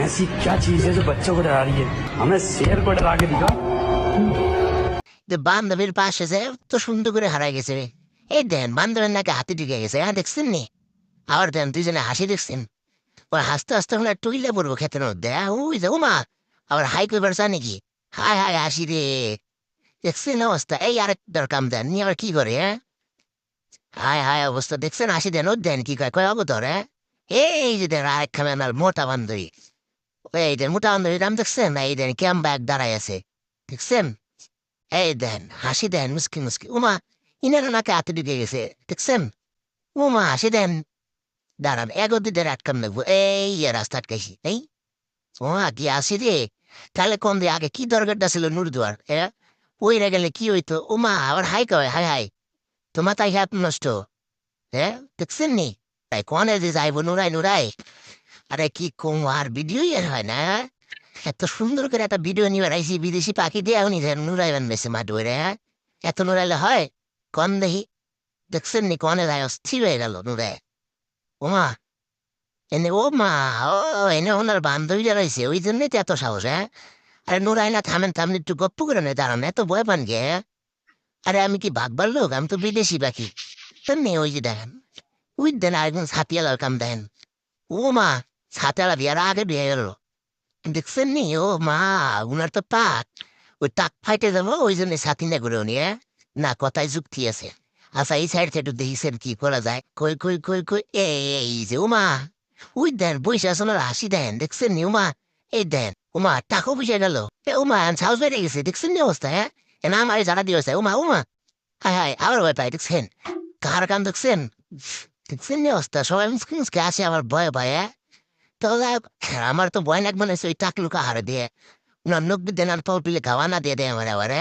ऐसी क्या चीज है जो बच्चों को डरा रही है हमें शेर को डरा के दिखा যে বান্ধবীর পাশে যে তো সুন্দর করে হারাই গেছে রে এই দেন বান্ধবের নাকি হাতে ঢুকে গেছে হ্যাঁ দেখছেন নি আবার দেন দুইজনে হাসি দেখছেন ওই হাসতে হাসতে হলে টুইলে পড়বো খেতে মধ্যে হ্যাঁ ওই যে উমা আবার হাই করবার চা নাকি হাই হাই হাসি রে দেখছেন অবস্থা এই আরেক দরকার দেন নিয়ে আবার কি করে হ্যাঁ হাই হায় অবস্থা দেখছেন? হাসি দেন দেন, কি কয়? কয় অবতর হ্যাঁ? এই যে দেন, আরেক খামেনার মোটা বান্ধবী। এই দেন, মোটা বান্ধবীর নাম দেখছেন? এই দেন ক্যাম্প ব্যাগ দাঁড়াই আছে? দেখছেন? এই দেন, হাসি দেন, মুসকি মুসকি। উমা, ইনার নাকে হাতে ঢুকে গেছে, দেখছেন? উমা, হাসি দেন। দাঁড়ান এগো দিদের আটকান লাগবো এই যে রাস্তা আটকাইছি, এই? উমা, কি আসি রে? তাহলে কোন দিয়ে আগে কি দরকারটা ছিল নুরদুয়ার এ ওই গেলে কি হইতো? উমা, আবার হাই কয়, হাই হাই। তোমার তাই হাত নষ্ট। হ্যাঁ? দেখছেন নি? তাই কনে যাইব, নুরাই নুরাই। আরে কি কম, আর ভিডিওই আর হয় না। এত সুন্দর করে একটা ভিডিও নিয়ে বেড়াইছি, বিদেশি পাখি দিয়ে উনি নুরাই বানবেছে মা ডোরে হ্যাঁ? এত নুরাইলে হয়? কন দেখি দেখছেন নি কনে যায়? অস্থির হয়ে গেল নুরে ওমা এনে ও মা, ও, এনে ওনার বান্ধবী রয়েছে ওই জন্যই তো এত সাহস হ্যাঁ? আরে নুরাই না থামেন থামেন, একটু গপ্প করে নেই দাঁড়ান, এত ভয় পান গে হ্যাঁ? আরে আমি কি ভাগবার লোক? আমি তো বিদেশি পাখি। তেমনি ওই যে দেখেন। ওই দেন আরেকজন ছাতিয়ালার কাম দেখেন। ও মা ছাতিয়ালা বিয়ার আগে বিয়ে গেল দেখছেন নি? ও মা, উনার তো টাক। ওই টাক ফাইটে যাব, ওই জন্য ছাতি না করে উনি হ্যাঁ? না, কথায় যুক্তি আছে। আচ্ছা এই সাইড থেকে দেখিছেন কি করা যায়? কই কই কই কই, এই যে, উমা। ওই দেন বসে আসলে হাসি দেন। দেখছেন নি, উমা? এই দেন, উমা, টাকও বুঝে গেল। উমা সাউস বেড়ে গেছে। দেখছেন নি অবস্থা হ্যাঁ? না আমার জানা দিয়েছে উমা উমা হায় হায় আবার ভয় পাই দেখছেন কার কান দেখছেন দেখছেন নি অবস্থা সবাই মুসকে আসে আমার ভয় ভয় তো আমার তো ভয় লাগবে না ওই টাকলুকা হারে দিয়ে উনার দিন দেনার পাউট পিলে না দিয়ে দেয় আমার আবার